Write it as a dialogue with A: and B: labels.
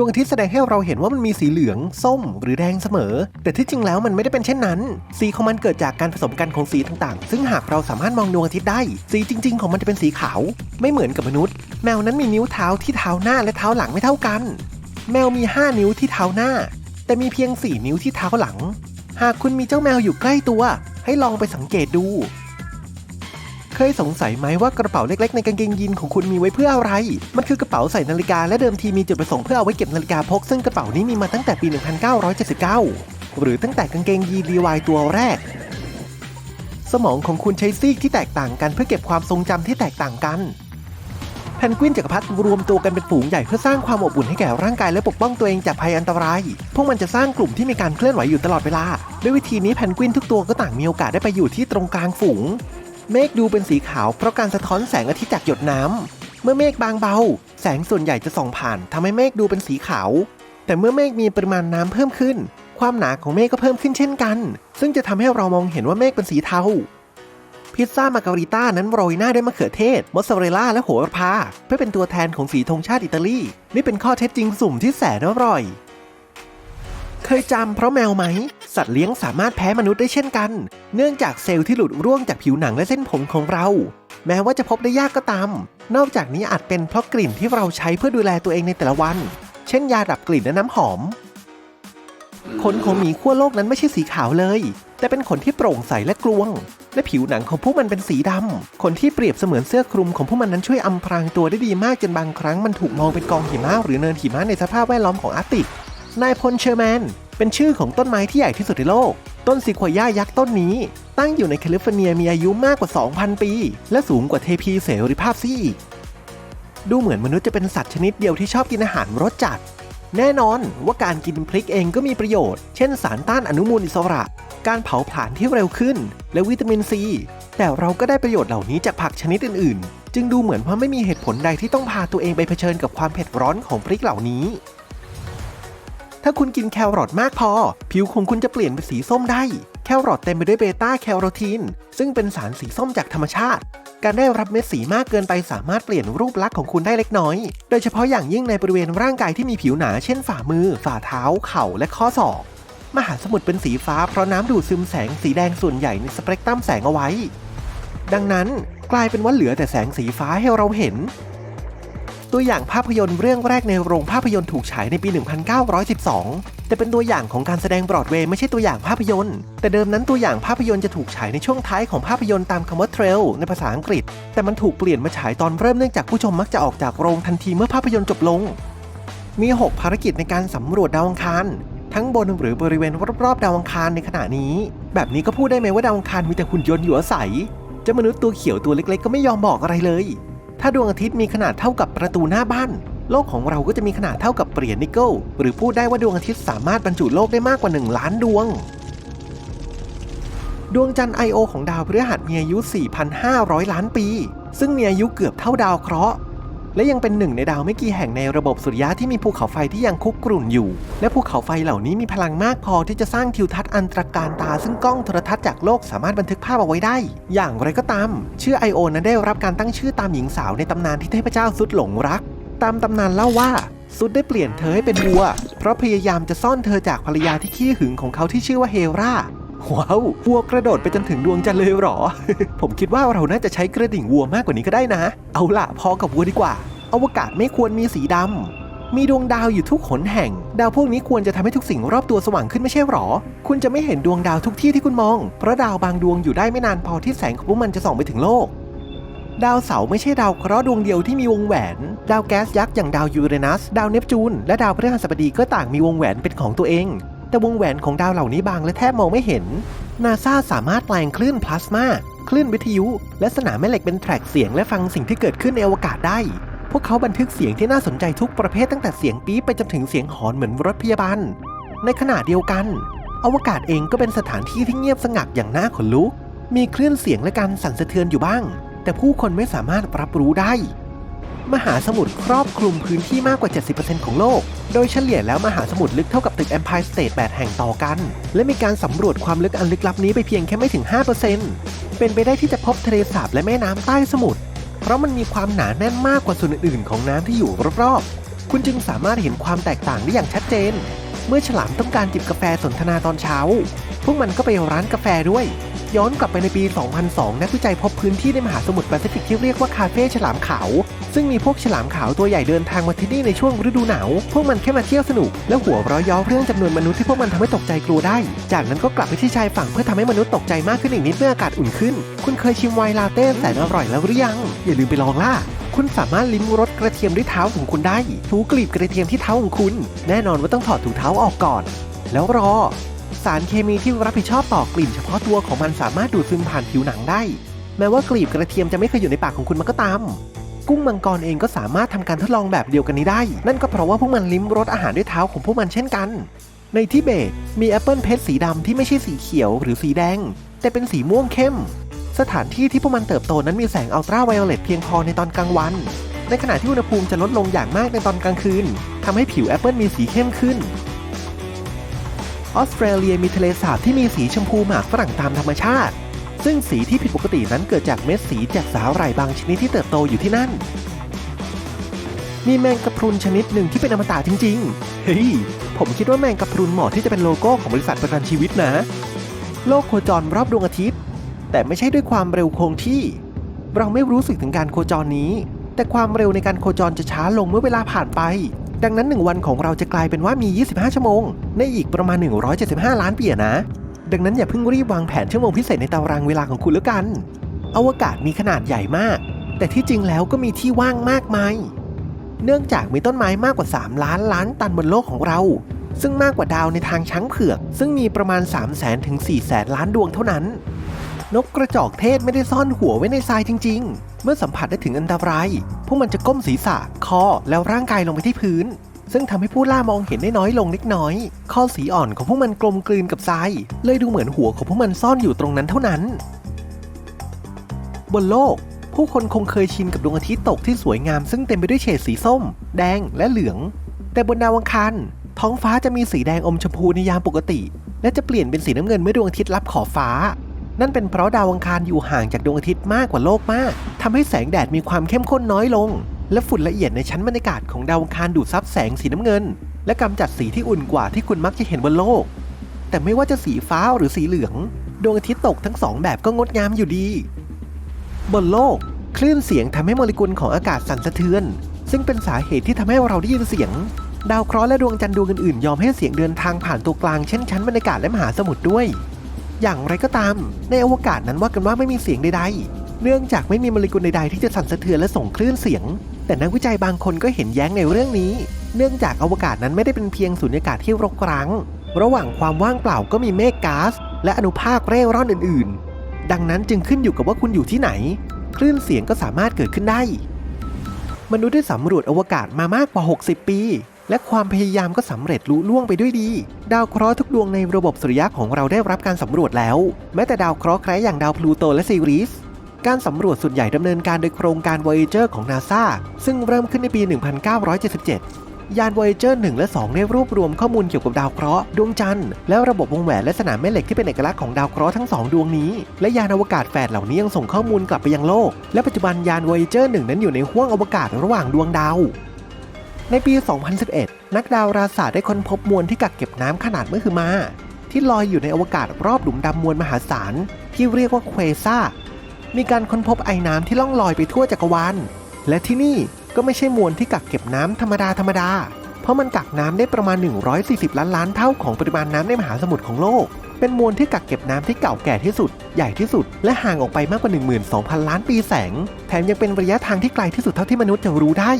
A: ดวงอาทิตย์แสดงให้เราเห็นว่ามันมีสีเหลือง ส้ม หรือแดงเสมอ แต่ที่จริงแล้วมันไม่ได้เป็นเช่นนั้น สีของมันเกิดจากการผสมกันของสีต่างๆ ซึ่งหากเราสามารถมองดวงอาทิตย์ได้ สีจริง ๆ ของมันจะเป็นสีขาว ไม่เหมือนกับมนุษย์ แมวนั้นมีนิ้วเท้าที่เท้าหน้าและเท้าหลังไม่เท่ากัน แมวมี 5 นิ้วที่เท้าหน้า แต่มีเพียง 4 นิ้วที่เท้าหลัง หากคุณมีเจ้าแมวอยู่ใกล้ตัว ให้ลองไปสังเกตดู เคยสงสัยไหมว่ากระเป๋าเล็กๆ ในกางเกงยีนของคุณมีไว้เพื่ออะไร มันคือกระเป๋าใส่นาฬิกาและเดิมทีมีจุดประสงค์เพื่อเอาไว้เก็บนาฬิกาพก ซึ่งกระเป๋านี้มีมาตั้งแต่ปี 1979 หรือตั้งแต่กางเกงยีนรีวายตัวแรก สมองของคุณใช้ซีกที่แตกต่างกันเพื่อเก็บความทรงจำที่แตกต่างกันแพนกวินจักรพรรดิรวมตัวกันเป็นฝูงใหญ่เพื่อสร้างความอบอุ่นให้แก่ร่างกายและปกป้องตัวเองจากภัยอันตราย พวกมันจะสร้างกลุ่มที่มีการเคลื่อนไหวอยู่ตลอดเวลา ด้วยวิธีนี้แพนกวินทุกตัวก็ต่างมีโอกาสได้ไปอยู่ที่ตรงกลางฝูง เมฆดูเป็นสีขาวเพราะการสะท้อนแสงอาทิตย์จากหยดน้ำ เมื่อเมฆบางเบา แสงส่วนใหญ่จะส่องผ่านทำให้เมฆดูเป็นสีขาว แต่เมื่อเมฆมีปริมาณน้ำเพิ่มขึ้น ความหนาของเมฆก็เพิ่มขึ้นเช่นกัน ซึ่งจะทำให้เรามองเห็นว่าเมฆเป็นสีเทาพิซซ่ามาการิต้านั้นโรยหน้าด้วยมะเขือเทศ มอสซาเรลล่าและโหระพาเพื่อเป็นตัวแทนของสีธงชาติอิตาลี นี่เป็นข้อเท็จจริงสุ่มที่แสนอร่อย เคยจำเพราะแมวไหม สัตว์เลี้ยงสามารถแพ้มนุษย์ได้เช่นกัน เนื่องจากเซลล์ที่หลุดร่วงจากผิวหนังและเส้นผมของเรา แม้ว่าจะพบได้ยากก็ตาม นอกจากนี้อาจเป็นเพราะกลิ่นที่เราใช้เพื่อดูแลตัวเองในแต่ละวัน เช่นยาดับกลิ่นและน้ำหอม ขนของหมีขั้วโลกนั้นไม่ใช่สีขาวเลย แต่เป็นขนที่โปร่งใสและกลวง และผิวหนังของพวกมันเป็นสีดำขนที่เปรียบเสมือนเสื้อคลุมของพวกมันนั้นช่วยอำพรางตัวได้ดีมากจนบางครั้งมันถูกมองเป็นกองหิมะหรือเนินหิมะในสภาพแวดล้อมของอาร์ติกนายพลเชอร์แมน เป็นชื่อของต้นไม้ที่ใหญ่ที่สุดในโลก ต้นซีควย่ายักษ์ต้นนี้ ตั้งอยู่ในแคลิฟอร์เนียมีอายุมากกว่า 2,000 ปี และสูงกว่าเทพีเสรีภาพซี่อีกดูเหมือนมนุษย์จะเป็นสัตว์ชนิดเดียวที่ชอบกินอาหารรสจัด แน่นอนว่าการกินพริกเองก็มีประโยชน์ เช่นสารต้านอนุมูลอิสระ การเผาผลาญที่เร็วขึ้น และวิตามินซี แต่เราก็ได้ประโยชน์เหล่านี้จากผักชนิดอื่น ๆ จึงดูเหมือนว่าไม่มีเหตุผลใดที่ต้องพาตัวเองไปเผชิญกับความเผ็ดร้อนของพริกเหล่านี้ ถ้าคุณกินแครอทมากพอ ผิวของคุณจะเปลี่ยนเป็นสีส้มได้ แครอทเต็มไปด้วยเบต้าแคโรทีน ซึ่งเป็นสารสีส้มจากธรรมชาติ การได้รับเม็ดสีมากเกินไปสามารถเปลี่ยนรูปลักษณ์ของคุณได้เล็กน้อย โดยเฉพาะอย่างยิ่งในบริเวณร่างกายที่มีผิวหนา เช่นฝ่ามือ ฝ่าเท้า เข่า และข้อศอก มหาสมุทรเป็นสีฟ้าเพราะน้ำดูดซึมแสงสีแดงส่วนใหญ่ในสเปกตรัมแสงเอาไว้ ดังนั้นกลายเป็นว่าเหลือแต่แสงสีฟ้าให้เราเห็น ตัวอย่างภาพยนตร์เรื่องแรกในโรงภาพยนตร์ถูกฉายในปี 1912 แต่เป็นตัวอย่างของการแสดงบรอดเวย์ไม่ใช่ตัวอย่างภาพยนตร์ แต่เดิมนั้นตัวอย่างภาพยนตร์จะถูกฉายในช่วงท้ายของภาพยนตร์ตามคำว่าเทรลในภาษาอังกฤษ แต่มันถูกเปลี่ยนมาฉายตอนเริ่มเนื่องจากผู้ชมมักจะออกจากโรงทันทีเมื่อภาพยนตร์จบลง มี 6 ภารกิจในการสำรวจดาวอังคารทั้งบนหรือบริเวณรอบๆดาวอังคารในขณะนี้ แบบนี้ก็พูดได้ไหมว่าดาวอังคารมีแต่หุ่นยนต์อยู่อาศัยเจ้ามนุษย์ตัวเขียวตัวเล็กๆ ก็ไม่ยอมบอกอะไรเลย ถ้าดวงอาทิตย์มีขนาดเท่ากับประตูหน้าบ้าน โลกของเราก็จะมีขนาดเท่ากับเหรียญนิกเกิลหรือพูดได้ว่าดวงอาทิตย์สามารถบรรจุโลกได้มากกว่า 1 ล้านดวง ดวงจันทร์ไอโอของดาวพฤหัสมีอายุ 4,500 ล้านปี ซึ่งมีอายุเกือบเท่าดาวเคราะห์ และยังเป็นหนึ่งในดาวไม่กี่แห่งในระบบสุริยะที่มีภูเขาไฟที่ยังคุกกรุ่นอยู่ และภูเขาไฟเหล่านี้มีพลังมากพอที่จะสร้างทิวทัศน์อันตรการตา ซึ่งกล้องโทรทัศน์จากโลกสามารถบันทึกภาพเอาไว้ได้ อย่างไรก็ตาม ชื่อ I.O. นั้นได้รับการตั้งชื่อตามหญิงสาวในตำนานที่เทพเจ้าซุดหลงรัก ตามตำนานเล่าว่าซุดได้เปลี่ยนเธอให้เป็นวัว เพราะพยายามจะซ่อนเธอจากภรรยาที่ขี้หึงของเขาที่ชื่อว่าเฮรา ว้าววัวกระโดดไปจนถึงดวงจันทร์เลยหรอ ผมคิดว่าเราน่าจะใช้กระดิ่งวัวมากกว่านี้ก็ได้นะ เอาล่ะพอกับวัวดีกว่า อวกาศไม่ควรมีสีดำมีดวงดาวอยู่ทุกขนแห่ง ดาวพวกนี้ควรจะทำให้ทุกสิ่งรอบตัวสว่างขึ้นไม่ใช่หรอ คุณจะไม่เห็นดวงดาวทุกที่ที่คุณมอง เพราะดาวบางดวงอยู่ได้ไม่นานพอที่แสงของพวกมันจะส่องไปถึงโลกดาวเสาร์ไม่ใช่ดาวเคราะห์ดวงเดียวที่มีวงแหวน ดาวแก๊สยักษ์อย่างดาวยูเรนัส ดาวเนปจูน และดาวพฤหัสบดีก็ต่างมีวงแหวนเป็นของตัวเอง แต่วงแหวนของดาวเหล่านี้บางและแทบมองไม่เห็น นาซาสามารถแปลงคลื่นพลาสมาคลื่นวิทยุ และสนามแม่เหล็กเป็นแทร็กเสียงและฟังสิ่งที่เกิดขึ้นในอวกาศได้ พวกเขาบันทึกเสียงที่น่าสนใจทุกประเภทตั้งแต่เสียงปี๊บไปจนถึงเสียงหอนเหมือนรถพยาบาล ในขณะเดียวกัน อวกาศเองก็เป็นสถานที่ที่เงียบสงัดอย่างน่าขนลุก มีคลื่นเสียงและการสั่นสะเทือนอยู่บ้าง แต่ผู้คนไม่สามารถรับรู้ได้ มหาสมุทรครอบคลุมพื้นที่มากกว่า 70%ของโลก โดยเฉลี่ยแล้วมหาสมุทรลึกเท่ากับตึก Empire State 8 แห่งต่อกัน และมีการสำรวจความลึกอันลึกลับนี้ไปเพียงแค่ไม่ถึง 5%เป็นไปได้ที่จะพบทะเลสาบและแม่น้ำใต้สมุทร เพราะมันมีความหนาแน่นมากกว่าส่วนอื่นๆ ของน้ำที่อยู่รอบๆ คุณจึงสามารถเห็นความแตกต่างได้อย่างชัดเจน เมื่อฉลามต้องการจิบกาแฟสนทนาตอนเช้า พวกมันก็ไปร้านกาแฟด้วย ย้อนกลับไปในปี 2002 นักวิจัยพบพื้นที่ในมหาสมุทรแปซิฟิกที่เรียกว่าคาเฟ่ฉลามขาว ซึ่งมีพวกฉลามขาวตัวใหญ่เดินทางมาที่นี่ในช่วงฤดูหนาว พวกมันแค่มาเที่ยวสนุก และหัวเราะย้อเรื่องจำนวนมนุษย์ที่พวกมันทำให้ตกใจกลัวได้ จากนั้นก็กลับไปที่ชายฝั่งเพื่อทำให้มนุษย์ตกใจมากขึ้นอีกนิดเมื่ออากาศอุ่นขึ้น คุณเคยชิมไวน์ลาเต้แสนอร่อยแล้วหรือยัง อย่าลืมไปลองล่ะคุณสามารถลิ้มรสกระเทียมด้วยเท้าของคุณได้ถูกลีบกระเทียมที่เท้าของคุณ แน่นอนว่าต้องถอดถุงเท้าออกก่อน แล้วรอ สารเคมีที่รับผิดชอบต่อกลิ่นเฉพาะตัวของมันสามารถดูดซึมผ่านผิวหนังได้ แม้ว่ากลีบกระเทียมจะไม่เคยอยู่ในปากของคุณมาก็ตาม กุ้งมังกรเองก็สามารถทำการทดลองแบบเดียวกันนี้ได้ นั่นก็เพราะว่าพวกมันลิ้มรสอาหารด้วยเท้าของพวกมันเช่นกัน ในทิเบต มีแอปเปิลเพชรสีดำที่ไม่ใช่สีเขียวหรือสีแดง แต่เป็นสีม่วงเข้ม สถานที่ที่พวกมันเติบโตนั้นมีแสงอัลตราไวโอเลตเพียงพอในตอนกลางวัน ในขณะที่อุณหภูมิจะลดลงอย่างมากในตอนกลางคืนทำให้ผิวแอปเปิลมีสีเข้มขึ้น ออสเตรเลียมีทะเลสาบที่มีสีชมพูหมากฝรั่งตามธรรมชาติ ซึ่งสีที่ผิดปกตินั้นเกิดจากเม็ดสีจากสาหร่ายบางชนิดที่เติบโตอยู่ที่นั่น มีแมงกะพรุนชนิดหนึ่งที่เป็นอมตะจริง ๆ เฮ้ย ผมคิดว่าแมงกะพรุนเหมาะที่จะเป็นโลโก้ของบริษัทประกันชีวิตนะ โลกโคจรรอบดวงอาทิตย์ แต่ไม่ใช่ด้วยความเร็วคงที่ เราไม่รู้สึกถึงการโคจรนี้ แต่ความเร็วในการโคจรจะช้าลงเมื่อเวลาผ่านไป ดังนั้น 1 วันของเราจะกลายเป็นว่ามี 25 ชั่วโมง ในอีกประมาณ 175 ล้านปีนะ ดังนั้นอย่าเพิ่งรีบวางแผนชั่วโมงพิเศษในตารางเวลาของคุณแล้วกัน อวกาศมีขนาดใหญ่มาก แต่ที่จริงแล้วก็มีที่ว่างมากมาย เนื่องจากมีต้นไม้มากกว่า 3 ล้านล้านตันบนโลกของเรา ซึ่งมากกว่าดาวในทางช้างเผือก ซึ่งมีประมาณ 3 0 0 0 0 0ถึง4 0 0 0 0ล้านดวงเท่านั้น นกกระจอกเทศไม่ได้ซ่อนหัวไว้ในทรายจริง ๆ เมื่อสัมผัสได้ถึงอันตราย พวกมันจะก้มศีรษะ คอ แล้วร่างกายลงไปที่พื้น ซึ่งทำให้ผู้ล่ามองเห็นได้น้อยลงเล็กน้อย ข้อสีอ่อนของพวกมันกลมกลืนกับทราย เลยดูเหมือนหัวของพวกมันซ่อนอยู่ตรงนั้นเท่านั้น บนโลก ผู้คนคงเคยชินกับดวงอาทิตย์ตกที่สวยงามซึ่งเต็มไปด้วยเฉดสีส้ม แดงและเหลือง แต่บนดาวอังคารท้องฟ้าจะมีสีแดงอมชมพูในยามปกติ และจะเปลี่ยนเป็นสีน้ำเงินเมื่อดวงอาทิตย์ลับขอบฟ้า นั่นเป็นเพราะดาวอังคารอยู่ห่างจากดวงอาทิตย์มากกว่าโลกมากทำให้แสงแดดมีความเข้มข้นน้อยลง และฝุ่นละเอียดในชั้นบรรยากาศของดาวอังคารดูดซับแสงสีน้ำเงิน และกำจัดสีที่อุ่นกว่าที่คุณมักจะเห็นบนโลก แต่ไม่ว่าจะสีฟ้าหรือสีเหลือง ดวงอาทิตย์ตกทั้งสองแบบก็งดงามอยู่ดี บนโลก คลื่นเสียงทำให้โมเลกุลของอากาศสั่นสะเทือน ซึ่งเป็นสาเหตุที่ทำให้เราได้ยินเสียงดาวเคราะห์และดวงจันทร์ดวงอื่นๆยอมให้เสียงเดินทางผ่านตัวกลางเช่นชั้นบรรยากาศและมหาสมุทรด้วย อย่างไรก็ตาม ในอวกาศนั้นว่ากันว่าไม่มีเสียงใดๆ เนื่องจากไม่มีโมเลกุลใดๆที่จะสั่นสะเทือนและส่งคลื่นเสียง แต่นักวิจัยบางคนก็เห็นแย้งในเรื่องนี้ เนื่องจากอวกาศนั้นไม่ได้เป็นเพียงสุญญากาศที่รกร้าง ระหว่างความว่างเปล่าก็มีเมฆก๊าซและอนุภาคเร่ร่อนอื่น ๆ ดังนั้นจึงขึ้นอยู่กับว่าคุณอยู่ที่ไหน คลื่นเสียงก็สามารถเกิดขึ้นได้ มนุษย์ได้สำรวจอวกาศมามากกว่า 60 ปี และความพยายามก็สำเร็จลุล่วงไปด้วยดี ดาวเคราะห์ทุกดวงในระบบสุริยะของเราได้รับการสำรวจแล้ว แม้แต่ดาวเคราะห์แคระอย่างดาวพลูโตและซีรีสการสำรวจส่วนใหญ่ดำเนินการโดยโครงการ Voyager ของ NASA ซึ่งเริ่มขึ้นในปี 1977 ยาน Voyager 1 และ 2 ได้รวบรวมข้อมูลเกี่ยวกับดาวเคราะห์ดวงจันทร์และระบบวงแหวนและสนามแม่เหล็กที่เป็นเอกลักษณ์ของดาวเคราะห์ทั้งสองดวงนี้ และยานอวกาศแฝดเหล่านี้ยังส่งข้อมูลกลับไปยังโลก และปัจจุบันยาน Voyager 1 นั้นอยู่ในห้วงอวกาศระหว่างดวงดาว ในปี 2011 นักดาราศาสตร์ได้ค้นพบมวลที่กักเก็บน้ำขนาดมหึมา ที่ลอยอยู่ในอวกาศรอบหลุมดำมวลมหาศาล ที่เรียกว่าเควซ่า มีการค้นพบไอ้น้ำที่ล่องลอยไปทั่วจักรวาล และที่นี่ก็ไม่ใช่มวลที่กักเก็บน้ำธรรมดาธรรมดา เพราะมันกักน้ำได้ประมาณ 140 ล้านล้านเท่าของปริมาณน้ำในมหาสมุทรของโลก เป็นมวลที่กักเก็บน้ำที่เก่าแก่ที่สุด ใหญ่ที่สุด และห่างออกไปมากกว่า 12,000 ล้านปีแสง แถมยังเป็นระยะทางที่ไกลที่สุดเท่าที่มนุษย์จะรู้ได้